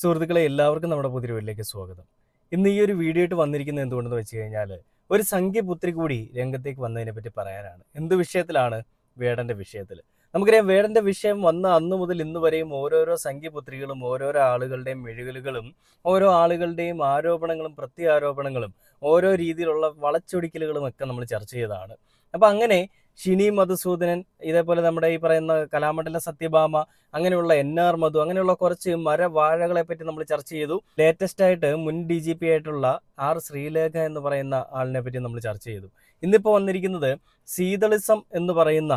സുഹൃത്തുക്കളെ എല്ലാവർക്കും നമ്മുടെ പുതിരവിലേക്ക് സ്വാഗതം. ഇന്ന് ഈ ഒരു വീഡിയോ ആയിട്ട് വന്നിരിക്കുന്നത് എന്തുകൊണ്ടെന്ന് വെച്ച് കഴിഞ്ഞാൽ ഒരു സംഖ്യപുത്രി കൂടി രംഗത്തേക്ക് വന്നതിനെ പറ്റി പറയാനാണ്. എന്ത് വിഷയത്തിലാണ് വേടന്റെ വിഷയത്തിൽ നമുക്കറിയാം വേടന്റെ വിഷയം വന്ന അന്ന് മുതൽ ഇന്ന് വരെയും ഓരോരോ സംഖ്യപുത്രികളും ഓരോരോ ആളുകളുടെയും മെഴുകലുകളും ഓരോ ആളുകളുടെയും ആരോപണങ്ങളും പ്രത്യാരോപണങ്ങളും ഓരോ രീതിയിലുള്ള വളച്ചൊടിക്കലുകളും ഒക്കെ നമ്മൾ ചർച്ച ചെയ്തതാണ്. അപ്പം അങ്ങനെ ഷിനി മധുസൂദനൻ ഇതേപോലെ നമ്മുടെ ഈ പറയുന്ന കലാമണ്ഡല സത്യഭാമ അങ്ങനെയുള്ള എൻ ആർ മധു അങ്ങനെയുള്ള കുറച്ച് മരവാഴകളെ പറ്റി നമ്മൾ ചർച്ച ചെയ്തു. ലേറ്റസ്റ്റ് ആയിട്ട് മുൻ ഡി ജി പി ആയിട്ടുള്ള ആർ ശ്രീലേഖ എന്ന് പറയുന്ന ആളിനെ പറ്റി നമ്മൾ ചർച്ച ചെയ്തു. ഇന്നിപ്പോൾ വന്നിരിക്കുന്നത് സീതളിസം എന്ന് പറയുന്ന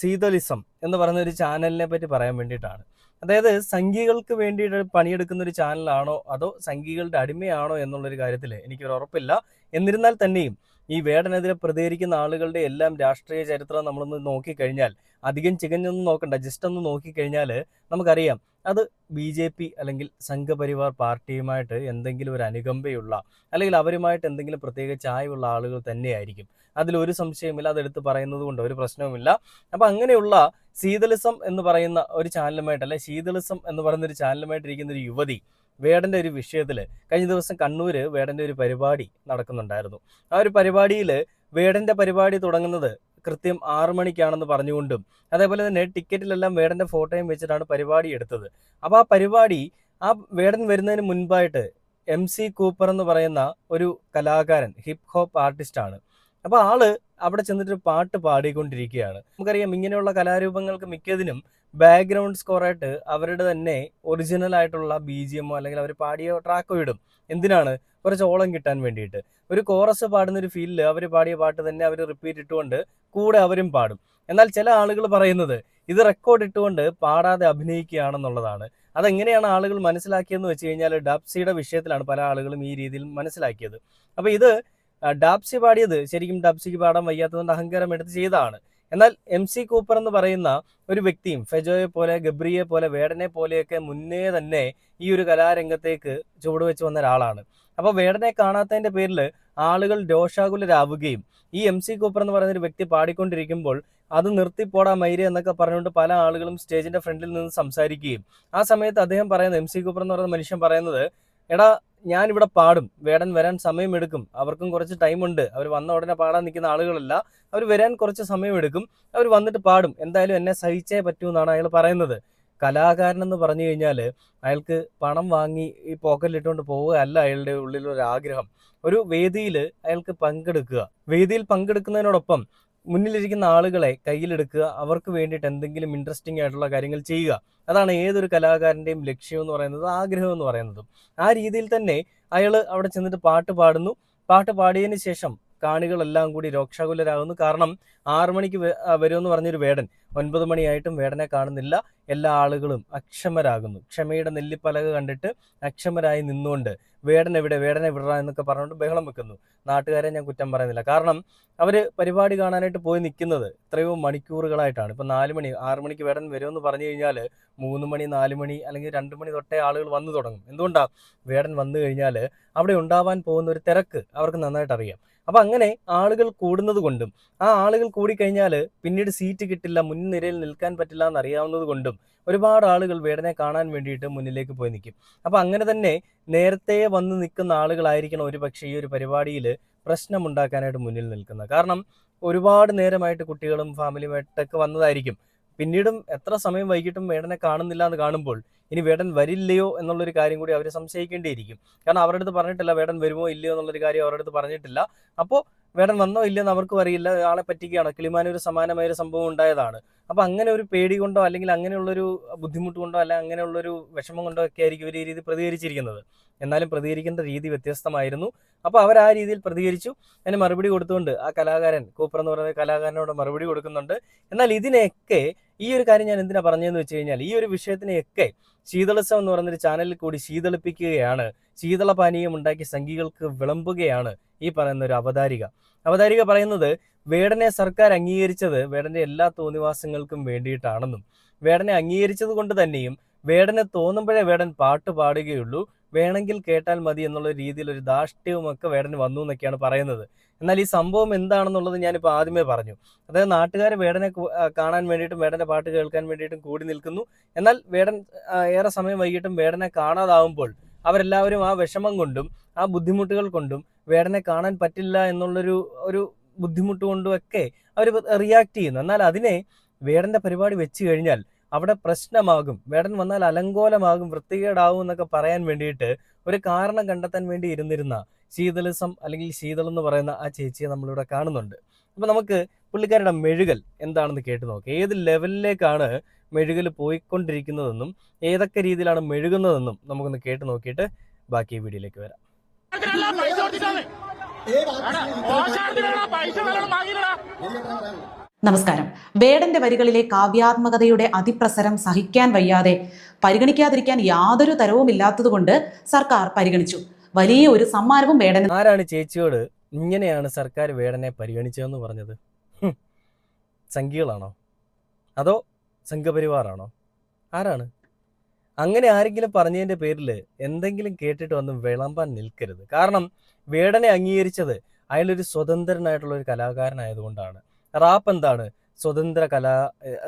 സീതളിസം എന്ന് പറയുന്ന ഒരു ചാനലിനെ പറ്റി പറയാൻ വേണ്ടിയിട്ടാണ്. അതായത് സംഘികൾക്ക് വേണ്ടിയിട്ട് പണിയെടുക്കുന്ന ഒരു ചാനലാണോ അതോ സംഘികളുടെ അടിമയാണോ എന്നുള്ളൊരു കാര്യത്തിൽ എനിക്കൊരു ഉറപ്പില്ല. എന്നിരുന്നാൽ തന്നെയും ഈ വേടനെതിരെ പ്രതികരിക്കുന്ന ആളുകളുടെ എല്ലാം രാഷ്ട്രീയ ചരിത്രം നമ്മളൊന്ന് നോക്കിക്കഴിഞ്ഞാൽ അധികം ചികഞ്ഞൊന്നും നോക്കണ്ട ജസ്റ്റ് ഒന്ന് നോക്കിക്കഴിഞ്ഞാൽ നമുക്കറിയാം അത് ബി ജെ പി അല്ലെങ്കിൽ സംഘപരിവാർ പാർട്ടിയുമായിട്ട് എന്തെങ്കിലും ഒരു അനുകമ്പയുള്ള അല്ലെങ്കിൽ അവരുമായിട്ട് എന്തെങ്കിലും പ്രത്യേക ചായവുള്ള ആളുകൾ തന്നെയായിരിക്കും. അതിലൊരു സംശയമില്ല അതെടുത്ത് പറയുന്നത് കൊണ്ട് ഒരു പ്രശ്നവുമില്ല. അപ്പം അങ്ങനെയുള്ള ശീതളിസം എന്ന് പറയുന്ന ഒരു ചാനലുമായിട്ട് അല്ലെ ശീതളിസം എന്ന് പറയുന്ന ഒരു ചാനലുമായിട്ടിരിക്കുന്ന ഒരു യുവതി വേടന്റെ ഒരു വിഷയത്തിൽ കഴിഞ്ഞ ദിവസം കണ്ണൂർ വേടന്റെ ഒരു പരിപാടി നടക്കുന്നുണ്ടായിരുന്നു. ആ ഒരു പരിപാടിയിൽ വേടന്റെ പരിപാടി തുടങ്ങുന്നത് കൃത്യം ആറു മണിക്കാണെന്ന് പറഞ്ഞുകൊണ്ടും അതേപോലെ തന്നെ ടിക്കറ്റിലെല്ലാം വേടന്റെ ഫോട്ടോയും വെച്ചിട്ടാണ് പരിപാടി എടുത്തത്. അപ്പോൾ ആ പരിപാടി ആ വേടൻ വരുന്നതിന് മുൻപായിട്ട് എം സി കൂപ്പർ എന്ന് പറയുന്ന ഒരു കലാകാരൻ ഹിപ് ഹോപ്പ് ആർട്ടിസ്റ്റാണ് അപ്പോൾ ആൾ അവിടെ ചെന്നിട്ട് പാട്ട് പാടിക്കൊണ്ടിരിക്കുകയാണ്. നമുക്കറിയാം ഇങ്ങനെയുള്ള കലാരൂപങ്ങൾക്ക് മിക്കതിനും ബാക്ക്ഗ്രൗണ്ട് സ്കോറായിട്ട് അവരുടെ തന്നെ ഒറിജിനൽ ആയിട്ടുള്ള ബി ജി എമ്മോ അല്ലെങ്കിൽ അവർ പാടിയ ട്രാക്കോ ഇടും. എന്തിനാണ്? കുറച്ച് ഓളം കിട്ടാൻ വേണ്ടിയിട്ട്. ഒരു കോറസ് പാടുന്ന ഒരു ഫീലിൽ അവർ പാടിയ പാട്ട് തന്നെ അവർ റിപ്പീറ്റ് ഇട്ടുകൊണ്ട് കൂടെ അവരും പാടും. എന്നാൽ ചില ആളുകൾ പറയുന്നത് ഇത് റെക്കോർഡ് ഇട്ടുകൊണ്ട് പാടാതെ അഭിനയിക്കുകയാണെന്നുള്ളതാണ്. അതെങ്ങനെയാണ് ആളുകൾ മനസ്സിലാക്കിയെന്ന് വെച്ച് കഴിഞ്ഞാൽ ഡബ്സിയുടെ വിഷയത്തിലാണ് പല ആളുകളും ഈ രീതിയിൽ മനസ്സിലാക്കിയത്. അപ്പോൾ ഇത് ഡാപ്സി പാടിയത് ശരിക്കും ഡാപ്സിക്ക് പാടാൻ വയ്യാത്തതുകൊണ്ട് അഹങ്കാരം എടുത്ത് ചെയ്തതാണ്. എന്നാൽ എം സി കൂപ്പർ എന്ന് പറയുന്ന ഒരു വ്യക്തിയും ഫെജോയെ പോലെ ഗബ്രിയെ പോലെ വേടനെ പോലെയൊക്കെ മുന്നേ തന്നെ ഈ ഒരു കലാരംഗത്തേക്ക് ചുവടുവെച്ച് വന്ന ഒരാളാണ്. അപ്പോൾ വേടനെ കാണാത്തതിന്റെ പേരിൽ ആളുകൾ രോഷാകുലരാവുകയും ഈ എം സി കൂപ്പർ എന്ന് പറയുന്ന ഒരു വ്യക്തി പാടിക്കൊണ്ടിരിക്കുമ്പോൾ അത് നിർത്തിപ്പോടാ മൈര എന്നൊക്കെ പറഞ്ഞുകൊണ്ട് പല ആളുകളും സ്റ്റേജിന്റെ ഫ്രണ്ടിൽ നിന്ന് സംസാരിക്കുകയും ആ സമയത്ത് അദ്ദേഹം പറയുന്നത് എം സി കൂപ്പർ എന്ന് പറയുന്ന മനുഷ്യൻ പറയുന്നത് എടാ ഞാൻ ഇവിടെ പാടും. വേടൻ വരാൻ സമയമെടുക്കും അവർക്കും കുറച്ച് ടൈമുണ്ട് അവർ വന്ന ഉടനെ പാടാൻ നിൽക്കുന്ന ആളുകളല്ല. അവർ വരാൻ കുറച്ച് സമയമെടുക്കും അവർ വന്നിട്ട് പാടും. എന്തായാലും എന്നെ സഹിച്ചേ പറ്റൂ എന്നാണ് അയാൾ പറയുന്നത്. കലാകാരൻ എന്ന് പറഞ്ഞു കഴിഞ്ഞാൽ അയാൾക്ക് പണം വാങ്ങി ഈ പോക്കറ്റിലിട്ടുകൊണ്ട് പോവുക അല്ല അയാളുടെ ഉള്ളിലൊരു ആഗ്രഹം ഒരു വേദിയിൽ അയാൾക്ക് പങ്കെടുക്കുക. വേദിയിൽ പങ്കെടുക്കുന്നതിനോടൊപ്പം മുന്നിലിരിക്കുന്ന ആളുകളെ കയ്യിലെടുക്കുക അവർക്ക് വേണ്ടിയിട്ട് എന്തെങ്കിലും ഇൻട്രസ്റ്റിംഗ് ആയിട്ടുള്ള കാര്യങ്ങൾ ചെയ്യുക. അതാണ് ഏതൊരു കലാകാരന്റെയും ലക്ഷ്യം എന്ന് പറയുന്നത് ആഗ്രഹം എന്ന് പറയുന്നതും. ആ രീതിയിൽ തന്നെ അയാൾ അവിടെ ചെന്നിട്ട് പാട്ട് പാടുന്നു. പാട്ട് പാടിയതിന് ശേഷം കാണികളെല്ലാം കൂടി രോക്ഷാകുലരാകുന്നു. കാരണം ആറു മണിക്ക് വരുമെന്ന് പറഞ്ഞൊരു വേടൻ. ഒൻപത് മണിയായിട്ടും വേടനെ കാണുന്നില്ല. എല്ലാ ആളുകളും അക്ഷമരാകുന്നു. ക്ഷമയുടെ നെല്ലിപ്പലക കണ്ടിട്ട് അക്ഷമരായി നിന്നുകൊണ്ട് വേടൻ എവിടെ വേടനെ വിടറ എന്നൊക്കെ പറഞ്ഞുകൊണ്ട് ബഹളം വെക്കുന്നു. നാട്ടുകാരെ ഞാൻ കുറ്റം പറയുന്നില്ല. കാരണം അവർ പരിപാടി കാണാനായിട്ട് പോയി നിൽക്കുന്നത് എത്രയോ മണിക്കൂറുകളായിട്ടാണ്. ഇപ്പം നാല് മണി ആറു മണിക്ക് വേടൻ വരുമെന്ന് പറഞ്ഞു കഴിഞ്ഞാൽ മൂന്ന് മണി നാല് മണി അല്ലെങ്കിൽ രണ്ട് മണി തൊട്ടേ ആളുകൾ വന്നു തുടങ്ങും. എന്തുകൊണ്ടാണ് വേടൻ വന്നു കഴിഞ്ഞാൽ അവിടെ ഉണ്ടാവാൻ പോകുന്ന ഒരു തിരക്ക് അവർക്ക് നന്നായിട്ട് അറിയാം. അപ്പം അങ്ങനെ ആളുകൾ കൂടുന്നത് കൊണ്ടും ആ ആളുകൾ കൂടിക്കഴിഞ്ഞാൽ പിന്നീട് സീറ്റ് കിട്ടില്ല മുൻനിരയിൽ നിൽക്കാൻ പറ്റില്ല എന്നറിയാവുന്നത് കൊണ്ടും ഒരുപാട് ആളുകൾ വേടനെ കാണാൻ വേണ്ടിയിട്ട് മുന്നിലേക്ക് പോയി നിൽക്കും. അപ്പോൾ അങ്ങനെ തന്നെ നേരത്തെ വന്ന് നിൽക്കുന്ന ആളുകളായിരിക്കണം ഒരു പക്ഷേ ഈ ഒരു പരിപാടിയിൽ പ്രശ്നമുണ്ടാക്കാനായിട്ട് മുന്നിൽ നിൽക്കുന്നത്. കാരണം ഒരുപാട് നേരമായിട്ട് കുട്ടികളും ഫാമിലിയുമായിട്ടൊക്കെ വന്നതായിരിക്കും. പിന്നീടും എത്ര സമയം വൈകിട്ടും വേടനെ കാണുന്നില്ല എന്ന് കാണുമ്പോൾ ഇനി വേടൻ വരില്ലയോ എന്നുള്ളൊരു കാര്യം കൂടി അവർ സംശയിക്കേണ്ടിയിരിക്കും. കാരണം അവരുടെ അടുത്ത് പറഞ്ഞിട്ടില്ല വേടൻ വരുമോ ഇല്ലയോ എന്നുള്ളൊരു കാര്യം അവരുടെ അടുത്ത് പറഞ്ഞിട്ടില്ല. അപ്പോൾ വേടൻ വന്നോ ഇല്ലയോ എന്ന് അവർക്കും അറിയില്ല. ആളെ പറ്റിക്കുകയാണ്. കിളിമാനൊരു സമാനമായ ഒരു സംഭവം ഉണ്ടായതാണ്. അപ്പോൾ അങ്ങനെ ഒരു പേടി കൊണ്ടോ അല്ലെങ്കിൽ അങ്ങനെയുള്ളൊരു ബുദ്ധിമുട്ട് കൊണ്ടോ അല്ലെങ്കിൽ അങ്ങനെയുള്ളൊരു വിഷമം കൊണ്ടോ ഒക്കെ ആയിരിക്കും ഇവർ ഈ രീതി പ്രതികരിച്ചിരിക്കുന്നത്. എന്നാലും പ്രതികരിക്കേണ്ട രീതി വ്യത്യസ്തമായിരുന്നു. അപ്പോൾ അവർ ആ രീതിയിൽ പ്രതികരിച്ചു. അതിന് മറുപടി കൊടുത്തുകൊണ്ട് ആ കലാകാരൻ കൂപ്പർ എന്ന് പറയുന്ന കലാകാരനോട് മറുപടി കൊടുക്കുന്നുണ്ട്. എന്നാൽ ഇതിനെയൊക്കെ ഈ ഒരു കാര്യം ഞാൻ എന്തിനാ പറഞ്ഞതെന്ന് വെച്ച് കഴിഞ്ഞാൽ ഈ ഒരു വിഷയത്തിനെയൊക്കെ ശീതളസം എന്ന് പറയുന്നൊരു ചാനലിൽ കൂടി ശീതളിപ്പിക്കുകയാണ്. ശീതളപാനീയം ഉണ്ടാക്കി സംഘികൾക്ക് വിളമ്പുകയാണ് ഈ പറയുന്ന ഒരു അവതാരിക. അവതാരിക പറയുന്നത് വേടനെ സർക്കാർ അംഗീകരിച്ചത് വേടന്റെ എല്ലാ തോന്നിവാസങ്ങൾക്കും വേണ്ടിയിട്ടാണെന്നും വേടനെ അംഗീകരിച്ചത് കൊണ്ട് തന്നെയും വേടനെ തോന്നുമ്പോഴേ വേടൻ പാട്ട് പാടുകയുള്ളൂ. വേണമെങ്കിൽ കേട്ടാൽ മതി എന്നുള്ള രീതിയിൽ ഒരു ഒക്കെ വേടന് വന്നു എന്നൊക്കെയാണ് പറയുന്നത്. എന്നാൽ ഈ സംഭവം എന്താണെന്നുള്ളത് ഞാനിപ്പോൾ ആദ്യമേ പറഞ്ഞു. അതായത് നാട്ടുകാർ വേടനെ കാണാൻ വേണ്ടിയിട്ടും വേടന്റെ പാട്ട് കേൾക്കാൻ വേണ്ടിയിട്ടും കൂടി നിൽക്കുന്നു. എന്നാൽ വേടൻ ഏറെ സമയം വൈകിട്ടും വേടനെ കാണാതാവുമ്പോൾ അവരെല്ലാവരും ആ വിഷമം കൊണ്ടും ആ ബുദ്ധിമുട്ടുകൾ കൊണ്ടും വേടനെ കാണാൻ പറ്റില്ല എന്നുള്ളൊരു ഒരു ബുദ്ധിമുട്ട് കൊണ്ടും ഒക്കെ അവർ റിയാക്ട് ചെയ്യുന്നു. എന്നാൽ അതിനെ വേടന്റെ പരിപാടി വെച്ച് കഴിഞ്ഞാൽ അവിടെ പ്രശ്നമാകും. വേടൻ വന്നാൽ അലങ്കോലമാകും വൃത്തികേടാവും എന്നൊക്കെ പറയാൻ വേണ്ടിയിട്ട് ഒരു കാരണം കണ്ടെത്താൻ വേണ്ടി ഇരുന്നിരുന്ന ശീതളിസം അല്ലെങ്കിൽ ശീതൾ എന്ന് പറയുന്ന ആ ചേച്ചിയെ നമ്മളിവിടെ കാണുന്നുണ്ട്. അപ്പൊ നമുക്ക് പുള്ളിക്കാരുടെ മെഴുകൽ എന്താണെന്ന് കേട്ട് നോക്കാം. ഏത് ലെവലിലേക്കാണ് മെഴുകൽ പോയിക്കൊണ്ടിരിക്കുന്നതെന്നും ഏതൊക്കെ രീതിയിലാണ് മെഴുകുന്നതെന്നും നമുക്കൊന്ന് കേട്ട് നോക്കിയിട്ട് ബാക്കി വീഡിയോയിലേക്ക് വരാം. പൈസ നമസ്കാരം. വേടന്റെ വരികളിലെ കാവ്യാത്മകതയുടെ അതിപ്രസരം സഹിക്കാൻ വയ്യാതെ പരിഗണിക്കാതിരിക്കാൻ യാതൊരു തരവും ഇല്ലാത്തതുകൊണ്ട് സർക്കാർ പരിഗണിച്ചു. വലിയ ഒരു സമ്മാനവും വേടൻ ആരാണ് ചേച്ചിയോട് ഇങ്ങനെയാണ് സർക്കാർ വേടനെ പരിഗണിച്ചതെന്ന് പറഞ്ഞത്. സംഘികളാണോ? അതോ സംഘപരിവാറാണോ? ആരാണ്? അങ്ങനെ ആരെങ്കിലും പറഞ്ഞതിന്റെ പേരിൽ എന്തെങ്കിലും കേട്ടിട്ട് വന്ന് വിളമ്പാൻ നിൽക്കരുത്. കാരണം വേടനെ അംഗീകരിച്ചത് അയാളൊരു സ്വതന്ത്രനായിട്ടുള്ള ഒരു കലാകാരനായതുകൊണ്ടാണ്. റാപ്പ് എന്താണ്? സ്വതന്ത്ര കലാ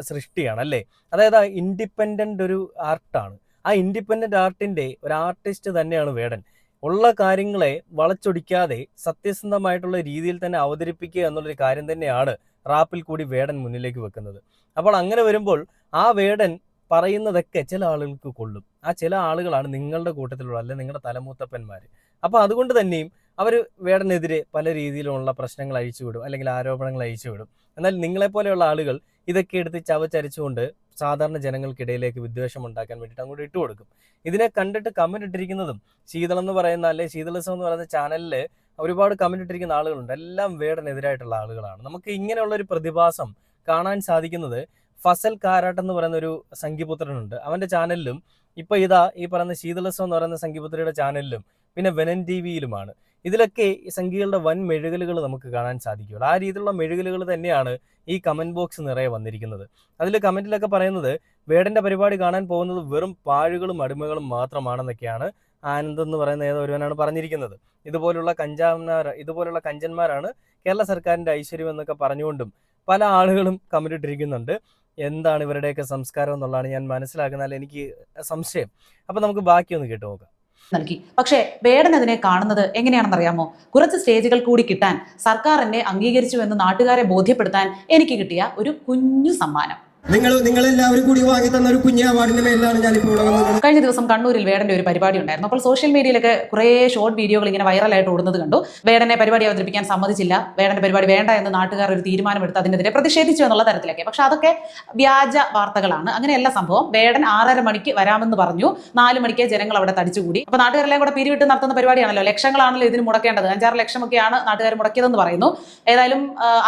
സൃഷ്ടിയാണ് അല്ലേ? അതായത് ആ ഇൻഡിപെൻഡന്റ് ഒരു ആർട്ടാണ് ആ ഇൻഡിപെൻഡന്റ് ആർട്ടിന്റെ ഒരു ആർട്ടിസ്റ്റ് തന്നെയാണ് വേടൻ. ഉള്ള കാര്യങ്ങളെ വളച്ചൊടിക്കാതെ സത്യസന്ധമായിട്ടുള്ള രീതിയിൽ തന്നെ അവതരിപ്പിക്കുക എന്നുള്ളൊരു കാര്യം തന്നെയാണ് റാപ്പിൽ കൂടി വേടൻ മുന്നിലേക്ക് വെക്കുന്നത്. അപ്പോൾ അങ്ങനെ വരുമ്പോൾ ആ വേടൻ പറയുന്നതൊക്കെ ചില ആളുകൾക്ക് കൊള്ളും. ആ ചില ആളുകളാണ് നിങ്ങളുടെ കൂട്ടത്തിലുള്ള അല്ലെ നിങ്ങളുടെ തലമൂത്തപ്പന്മാർ അപ്പോൾ അതുകൊണ്ട് തന്നെയും അവർ വേടനെതിരെ പല രീതിയിലുള്ള പ്രശ്നങ്ങൾ അഴിച്ചുവിടും അല്ലെങ്കിൽ ആരോപണങ്ങൾ അഴിച്ചുവിടും എന്നാൽ നിങ്ങളെപ്പോലെയുള്ള ആളുകൾ ഇതൊക്കെ എടുത്ത് ചവച്ചരിച്ചുകൊണ്ട് സാധാരണ ജനങ്ങൾക്കിടയിലേക്ക് വിദ്വേഷം ഉണ്ടാക്കാൻ വേണ്ടിയിട്ട് അങ്ങോട്ട് ഇട്ട് കൊടുക്കും. ഇതിനെ കണ്ടിട്ട് കമന്റ് ഇട്ടിരിക്കുന്നതും ശീതളം എന്ന് പറയുന്ന അല്ലെ ശീതളിസം എന്ന് പറയുന്ന ചാനലിൽ ഒരുപാട് കമന്റ് ഇട്ടിരിക്കുന്ന ആളുകളുണ്ട്. എല്ലാം വേടനെതിരായിട്ടുള്ള ആളുകളാണ്. നമുക്ക് ഇങ്ങനെയുള്ള ഒരു പ്രതിഭാസം കാണാൻ സാധിക്കുന്നത് ഫസൽ കാരാട്ട് എന്ന് പറയുന്ന ഒരു സംഘിപുത്രനുണ്ട് അവന്റെ ചാനലിലും ഇപ്പൊ ഇതാ ഈ പറയുന്ന ശീതളസം എന്ന് പറയുന്ന സംഘിപുത്രയുടെ ചാനലിലും പിന്നെ വെനൻ ടി വിയിലുമാണ്. ഇതിലൊക്കെ ഈ സംഖ്യകളുടെ വൻ മെഴുകലുകൾ നമുക്ക് കാണാൻ സാധിക്കുകയുള്ളൂ. ആ രീതിയിലുള്ള മെഴുകലുകൾ തന്നെയാണ് ഈ കമന്റ് ബോക്സ് നിറയെ വന്നിരിക്കുന്നത്. അതിൽ കമന്റിലൊക്കെ പറയുന്നത് വേടന്റെ പരിപാടി കാണാൻ പോകുന്നത് വെറും പാഴുകളും അടിമകളും മാത്രമാണെന്നൊക്കെയാണ് ആനന്ദ് എന്ന് പറയുന്ന ഏതോ ഒരുവനാണ് പറഞ്ഞിരിക്കുന്നത്. ഇതുപോലുള്ള കഞ്ചാവന്മാർ ഇതുപോലുള്ള കഞ്ചന്മാരാണ് കേരള സർക്കാരിന്റെ ഐശ്വര്യം എന്നൊക്കെ പറഞ്ഞുകൊണ്ടും പല ആളുകളും കമന്റ് ഇട്ടിരിക്കുന്നുണ്ട്. എന്താണ് ഇവരുടെയൊക്കെ സംസ്കാരം എന്നുള്ളതാണ് ഞാൻ മനസ്സിലാക്കുന്നത്. എനിക്ക് സംശയം. അപ്പൊ നമുക്ക് ബാക്കി ഒന്ന് കേട്ടു നോക്കാം. നൽകി. പക്ഷേ വേടൻ അതിനെ കാണുന്നത് എങ്ങനെയാണെന്നറിയാമോ കുറച്ച് സ്റ്റേജുകൾ കൂടി കിട്ടാൻ സർക്കാർ എന്നെ അംഗീകരിച്ചു എന്ന് നാട്ടുകാരെ ബോധ്യപ്പെടുത്താൻ എനിക്ക് കിട്ടിയ ഒരു കുഞ്ഞു സമ്മാനം. നിങ്ങൾ നിങ്ങൾ എല്ലാവരും കൂടി വാങ്ങി തന്ന ഒരു കഴിഞ്ഞ ദിവസം കണ്ണൂരിൽ വേടന്റെ ഒരു പരിപാടി ഉണ്ടായിരുന്നു. അപ്പോൾ സോഷ്യൽ മീഡിയയിലൊക്കെ കുറേ ഷോർട്ട് വീഡിയോകൾ ഇങ്ങനെ വൈറലായിട്ട് ഓടുന്നത് കണ്ടു. വേടനെ പരിപാടി അവതരിപ്പിക്കാൻ സമ്മതിച്ചില്ല. വേടന്റെ പരിപാടി വേണ്ട എന്ന് നാട്ടുകാർ ഒരു തീരുമാനമെടുത്ത് അതിനെതിരെ പ്രതിഷേധിച്ചു എന്നുള്ള തരത്തിലൊക്കെ. പക്ഷെ അതൊക്കെ വ്യാജ വാർത്തകളാണ്. അങ്ങനെയല്ല സംഭവം വേടൻ ആറര മണിക്ക് വരാമെന്ന് പറഞ്ഞു. നാല് മണിക്ക് ജനങ്ങൾ അവിടെ തടിച്ചുകൂടി. അപ്പൊ നാട്ടുകാരെല്ലാം കൂടെ പിരിവിട്ട് നടത്തുന്ന പരിപാടിയാണല്ലോ. ലക്ഷങ്ങളാണല്ലോ ഇതിന് മുടക്കേണ്ടത്. അഞ്ചാറ് ലക്ഷമൊക്കെയാണ് നാട്ടുകാർ മുടക്കിയതെന്ന് പറയുന്നു. ഏതായാലും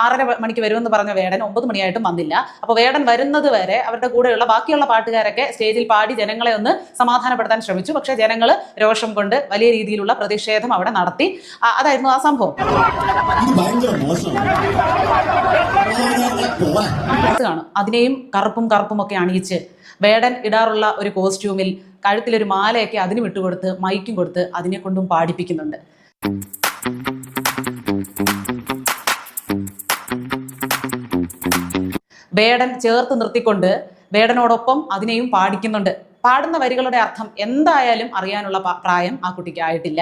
ആറര മണിക്ക് വരുമെന്ന് പറഞ്ഞ വേടൻ ഒമ്പത് മണിയായിട്ടും വന്നില്ല. അപ്പോൾ വേടൻ വരുന്നത് വരെ അവരുടെ കൂടെയുള്ള ബാക്കിയുള്ള പാട്ടുകാരൊക്കെ സ്റ്റേജിൽ പാടി ജനങ്ങളെ ഒന്ന് സമാധാനപ്പെടുത്താൻ ശ്രമിച്ചു. പക്ഷേ ജനങ്ങൾ രോഷം കൊണ്ട് വലിയ രീതിയിലുള്ള പ്രതിഷേധം അവിടെ നടത്തി. അതായിരുന്നു ആ സംഭവം. കാണും. അതിനെയും കറുപ്പും കറുപ്പും ഒക്കെ അണിയിച്ച് വേടൻ ഇടാറുള്ള ഒരു കോസ്റ്റ്യൂമിൽ കഴുത്തിലൊരു മാലയൊക്കെ അതിന് വിട്ടുകൊടുത്ത് മൈക്കും കൊടുത്ത് അതിനെ കൊണ്ടും പാടിപ്പിക്കുന്നുണ്ട്. വേടൻ ചേർത്ത് നിർത്തിക്കൊണ്ട് വേടനോടൊപ്പം അതിനെയും പാടിക്കുന്നുണ്ട്. പാടുന്ന വരികളുടെ അർത്ഥം എന്തായാലും അറിയാനുള്ള പ്രായം ആ കുട്ടിക്ക് ആയിട്ടില്ല.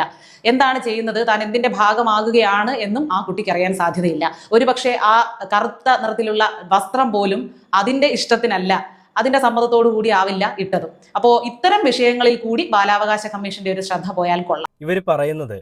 എന്താണ് ചെയ്യുന്നത്? താൻ എന്തിന്റെ ഭാഗമാകുകയാണ് എന്നും ആ കുട്ടിക്ക് അറിയാൻ സാധ്യതയില്ല. ഒരുപക്ഷെ ആ കറുത്ത നിറത്തിലുള്ള വസ്ത്രം പോലും അതിന്റെ ഇഷ്ടത്തിനല്ല അതിന്റെ സമ്മതത്തോടു കൂടി ആവില്ല ഇട്ടതും. അപ്പോൾ ഇത്തരം വിഷയങ്ങളിൽ കൂടി ബാലാവകാശ കമ്മീഷന്റെ ഒരു ശ്രദ്ധ പോയാൽ കൊള്ളാം. ഇവർ പറയുന്നത്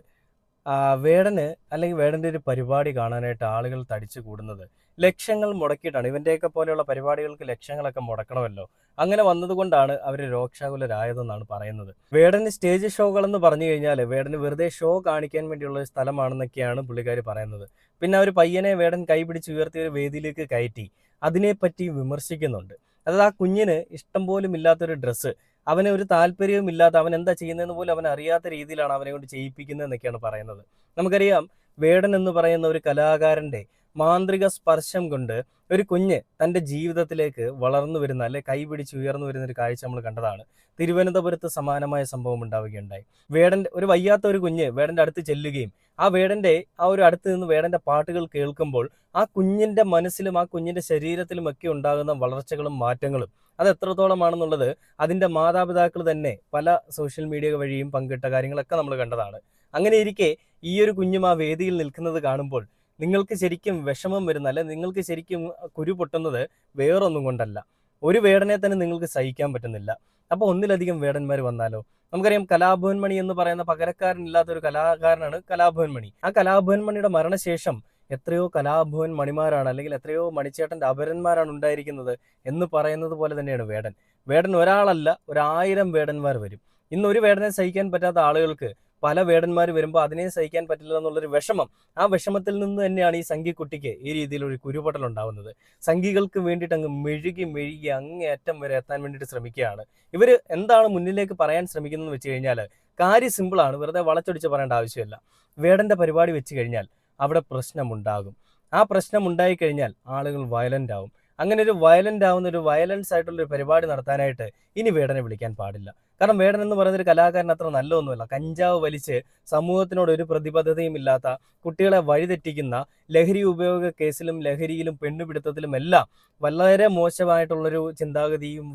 വേടന് അല്ലെങ്കിൽ വേടന്റെ ഒരു പരിപാടി കാണാനായിട്ട് ആളുകൾ തടിച്ചു കൂടുന്നത്. ലക്ഷങ്ങൾ മുടക്കിയിട്ടാണ്. ഇവന്റെയൊക്കെ പോലെയുള്ള പരിപാടികൾക്ക് ലക്ഷങ്ങളൊക്കെ മുടക്കണമല്ലോ. അങ്ങനെ വന്നതുകൊണ്ടാണ് അവർ രോക്ഷാകുലരായതെന്നാണ് പറയുന്നത്. വേടന് സ്റ്റേജ് ഷോകൾ എന്ന് പറഞ്ഞു കഴിഞ്ഞാൽ വേടന് വെറുതെ ഷോ കാണിക്കാൻ വേണ്ടിയുള്ള ഒരു സ്ഥലമാണെന്നൊക്കെയാണ് പുള്ളിക്കാർ പറയുന്നത്. പിന്നെ അവർ പയ്യനെ വേടൻ കൈപിടിച്ച് ഉയർത്തിയ ഒരു വേദിയിലേക്ക് കയറ്റി അതിനെപ്പറ്റി വിമർശിക്കുന്നുണ്ട്. അതായത് ആ കുഞ്ഞിന് ഇഷ്ടം പോലും ഇല്ലാത്തൊരു ഡ്രസ്സ് അവന് ഒരു താല്പര്യവും ഇല്ലാത്ത അവൻ എന്താ ചെയ്യുന്നതെന്ന് പോലും അവൻ അറിയാത്ത രീതിയിലാണ് അവനെ കൊണ്ട് ചെയ്യിപ്പിക്കുന്നത് എന്നൊക്കെയാണ് പറയുന്നത്. നമുക്കറിയാം വേടൻ എന്ന് പറയുന്ന ഒരു കലാകാരന്റെ മാന്ത്രിക സ്പർശം കൊണ്ട് ഒരു കുഞ്ഞ് തന്റെ ജീവിതത്തിലേക്ക് വളർന്നു വരുന്ന അല്ലെ കൈപിടിച്ച് ഉയർന്നു വരുന്ന ഒരു കാഴ്ച നമ്മൾ കണ്ടതാണ്. തിരുവനന്തപുരത്ത് സമാനമായ സംഭവം ഉണ്ടാവുകയുണ്ടായി. വേടന്റെ ഒരു വയ്യാത്ത ഒരു കുഞ്ഞ് വേടന്റെ അടുത്ത് ചെല്ലുകയും ആ വേടന്റെ ആ ഒരു അടുത്ത് നിന്ന് വേടന്റെ പാട്ടുകൾ കേൾക്കുമ്പോൾ ആ കുഞ്ഞിന്റെ മനസ്സിലും ആ കുഞ്ഞിന്റെ ശരീരത്തിലും ഒക്കെ ഉണ്ടാകുന്ന വളർച്ചകളും മാറ്റങ്ങളും അത് എത്രത്തോളമാണെന്നുള്ളത് അതിന്റെ മാതാപിതാക്കൾ തന്നെ പല സോഷ്യൽ മീഡിയ വഴിയും പങ്കിട്ട കാര്യങ്ങളൊക്കെ നമ്മൾ കണ്ടതാണ്. അങ്ങനെ ഇരിക്കെ ഈ ഒരു കുഞ്ഞും ആ വേദിയിൽ നിൽക്കുന്നത് കാണുമ്പോൾ നിങ്ങൾക്ക് ശരിക്കും വിഷമം വരുന്ന അല്ലെ നിങ്ങൾക്ക് ശരിക്കും കുരു പൊട്ടുന്നത് വേറൊന്നും കൊണ്ടല്ല. ഒരു വേടനെ തന്നെ നിങ്ങൾക്ക് സഹിക്കാൻ പറ്റുന്നില്ല. അപ്പോൾ ഒന്നിലധികം വേടന്മാർ വന്നാലോ? നമുക്കറിയാം കലാഭവൻ മണി എന്ന് പറയുന്ന പകരക്കാരനില്ലാത്ത ഒരു കലാകാരനാണ് കലാഭവൻ മണി ആ കലാഭവൻ മണിയുടെ മരണശേഷം എത്രയോ കലാഭവൻ മണിമാരാണ് അല്ലെങ്കിൽ എത്രയോ മണിച്ചേട്ടന്റെ അപരന്മാരാണ് ഉണ്ടായിരിക്കുന്നത് എന്ന് പറയുന്നത് പോലെ തന്നെയാണ് വേടൻ. വേടൻ ഒരാളല്ല ഒരായിരം വേടന്മാർ വരും. ഇന്ന് ഒരു വേടനെ സഹിക്കാൻ പറ്റാത്ത ആളുകൾക്ക് പല വേടന്മാർ വരുമ്പോൾ അതിനെ സഹിക്കാൻ പറ്റില്ല എന്നുള്ളൊരു വിഷമം. ആ വിഷമത്തിൽ നിന്ന് തന്നെയാണ് ഈ സംഘിക്കുട്ടിക്ക് ഈ രീതിയിൽ ഒരു കുരുപൊട്ടൽ ഉണ്ടാവുന്നത്. സംഘികൾക്ക് വേണ്ടിയിട്ട് അങ്ങ് മെഴുകി മെഴുകി അങ്ങേയറ്റം വരെ എത്താൻ വേണ്ടിയിട്ട് ശ്രമിക്കുകയാണ്. ഇവർ എന്താണ് മുന്നിലേക്ക് പറയാൻ ശ്രമിക്കുന്നതെന്ന് വെച്ച് കഴിഞ്ഞാൽ കാര്യം സിമ്പിളാണ് വെറുതെ വളച്ചൊടിച്ച് പറയേണ്ട ആവശ്യമില്ല. വേടന്റെ പരിപാടി വെച്ച് കഴിഞ്ഞാൽ അവിടെ പ്രശ്നമുണ്ടാകും. ആ പ്രശ്നം ഉണ്ടായിക്കഴിഞ്ഞാൽ ആളുകൾ വയലന്റ് ആവും. അങ്ങനെ ഒരു വയലന്റ് ആവുന്ന ഒരു വയലൻസ് ആയിട്ടുള്ള ഒരു പരിപാടി നടത്താനായിട്ട് ഇനി വേടനെ വിളിക്കാൻ പാടില്ല. കാരണം വേടൻ എന്ന് പറയുന്ന ഒരു കലാകാരൻ അത്ര നല്ലതൊന്നുമല്ല. കഞ്ചാവ് വലിച്ച് സമൂഹത്തിനോട് ഒരു പ്രതിബദ്ധതയും ഇല്ലാത്ത കുട്ടികളെ വഴിതെറ്റിക്കുന്ന ലഹരി ഉപയോഗ കേസിലും ലഹരിയിലും പെണ്ണുപിടുത്തത്തിലും എല്ലാം വളരെ മോശമായിട്ടുള്ളൊരു ചിന്താഗതിയും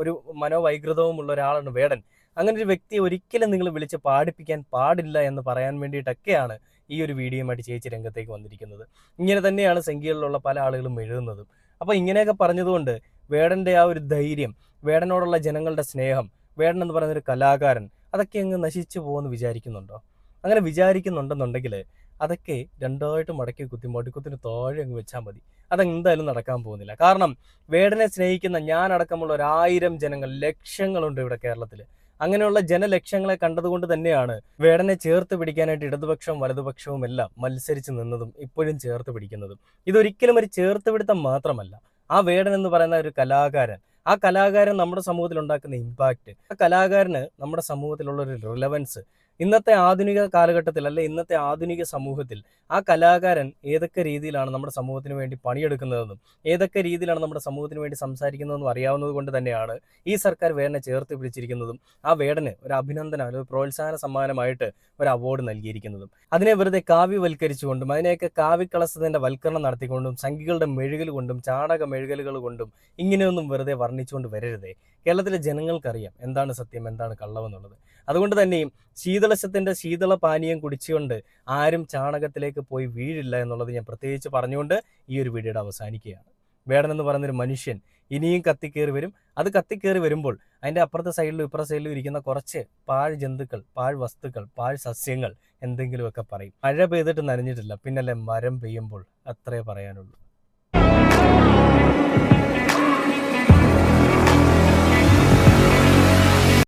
ഒരു മനോവൈകൃതവും ഉള്ള ഒരാളാണ് വേടൻ. അങ്ങനെ ഒരു വ്യക്തിയെ ഒരിക്കലും നിങ്ങൾ വിളിച്ച് പാടിപ്പിക്കാൻ പാടില്ല എന്ന് പറയാൻ വേണ്ടിയിട്ടൊക്കെയാണ് ഈ ഒരു വീഡിയോയുമായിട്ട് ചേച്ചി രംഗത്തേക്ക് വന്നിരിക്കുന്നത്. ഇങ്ങനെ തന്നെയാണ് സംഖ്യകളിലുള്ള പല ആളുകളും എഴുതുന്നതും. അപ്പോൾ ഇങ്ങനെയൊക്കെ പറഞ്ഞതുകൊണ്ട് വേടന്റെ ആ ഒരു ധൈര്യം വേടനോടുള്ള ജനങ്ങളുടെ സ്നേഹം വേടൻ എന്ന് പറയുന്ന ഒരു കലാകാരൻ അതൊക്കെ അങ്ങ് നശിച്ചു പോകുമെന്ന് വിചാരിക്കുന്നുണ്ടോ? അങ്ങനെ വിചാരിക്കുന്നുണ്ടെന്നുണ്ടെങ്കിൽ അതൊക്കെ രണ്ടായിട്ട് മടക്കി കുത്തി മടുക്കത്തിന് താഴെ അങ്ങ് വെച്ചാൽ മതി. അതെന്തായാലും നടക്കാൻ പോകുന്നില്ല. കാരണം വേടനെ സ്നേഹിക്കുന്ന ഞാനടക്കമുള്ള ഒരായിരം ജനങ്ങൾ ലക്ഷങ്ങളുണ്ട് ഇവിടെ കേരളത്തിൽ അങ്ങനെയുള്ള ജനലക്ഷ്യങ്ങളെ കണ്ടതുകൊണ്ട് തന്നെയാണ് വേടനെ ചേർത്ത് പിടിക്കാനായിട്ട് ഇടതുപക്ഷവും വലതുപക്ഷവും എല്ലാം മത്സരിച്ച് നിന്നതും ഇപ്പോഴും ചേർത്ത് പിടിക്കുന്നതും. ഇതൊരിക്കലും ഒരു ചേർത്ത് പിടുത്തം മാത്രമല്ല. ആ വേടൻ എന്ന് പറയുന്ന ഒരു കലാകാരൻ ആ കലാകാരൻ നമ്മുടെ സമൂഹത്തിൽ ഉണ്ടാക്കുന്ന ഇമ്പാക്റ്റ് ആ കലാകാരന് നമ്മുടെ സമൂഹത്തിലുള്ള ഒരു റിലവൻസ് ഇന്നത്തെ ആധുനിക കാലഘട്ടത്തിൽ അല്ലെ ഇന്നത്തെ ആധുനിക സമൂഹത്തിൽ ആ കലാകാരൻ ഏതൊക്കെ രീതിയിലാണ് നമ്മുടെ സമൂഹത്തിന് വേണ്ടി പണിയെടുക്കുന്നതെന്നും ഏതൊക്കെ രീതിയിലാണ് നമ്മുടെ സമൂഹത്തിന് വേണ്ടി സംസാരിക്കുന്നതെന്നും അറിയാവുന്നത് കൊണ്ട് തന്നെയാണ് ഈ സർക്കാർ വേടനെ ചേർത്ത് പിടിച്ചിരിക്കുന്നതും ആ വേടന് ഒരു അഭിനന്ദനം ഒരു പ്രോത്സാഹന സമ്മാനമായിട്ട് ഒരു അവാർഡ് നൽകിയിരിക്കുന്നതും. അതിനെ വെറുതെ കാവ്യവൽക്കരിച്ചുകൊണ്ടും അതിനെയൊക്കെ കാവ്യക്കളസത്തിന്റെ വൽക്കരണം നടത്തിക്കൊണ്ടും സംഖികളുടെ മെഴുകൽ കൊണ്ടും ചാണക മെഴുകലുകൾ കൊണ്ടും ഇങ്ങനെയൊന്നും വെറുതെ വർണിച്ചുകൊണ്ട് വരരുതേ. കേരളത്തിലെ ജനങ്ങൾക്കറിയാം എന്താണ് സത്യം എന്താണ് കള്ളമെന്നുള്ളത് അതുകൊണ്ട് തന്നെയും ശീതളശത്തിന്റെ ശീതള പാനീയം കുടിച്ചുകൊണ്ട് ആരും ചാണകത്തിലേക്ക് പോയി വീഴില്ല എന്നുള്ളത് ഞാൻ പ്രത്യേകിച്ച് പറഞ്ഞുകൊണ്ട് ഈ ഒരു വീഡിയോയുടെ അവസാനിക്കുകയാണ്. വേടൻ എന്ന് പറയുന്നൊരു മനുഷ്യൻ ഇനിയും കത്തിക്കേറി വരും. അത് കത്തിക്കേറി വരുമ്പോൾ അതിന്റെ അപ്പുറത്തെ സൈഡിലും ഇപ്പുറത്തെ സൈഡിലും ഇരിക്കുന്ന കുറച്ച് പാഴ് ജന്തുക്കൾ പാഴ് വസ്തുക്കൾ പാഴ് സസ്യങ്ങൾ എന്തെങ്കിലുമൊക്കെ പറയും. മഴ പെയ്തിട്ട് നനഞ്ഞിട്ടില്ല. പിന്നല്ലേ മരം പെയ്യുമ്പോൾ? അത്രേ പറയാനുള്ളൂ.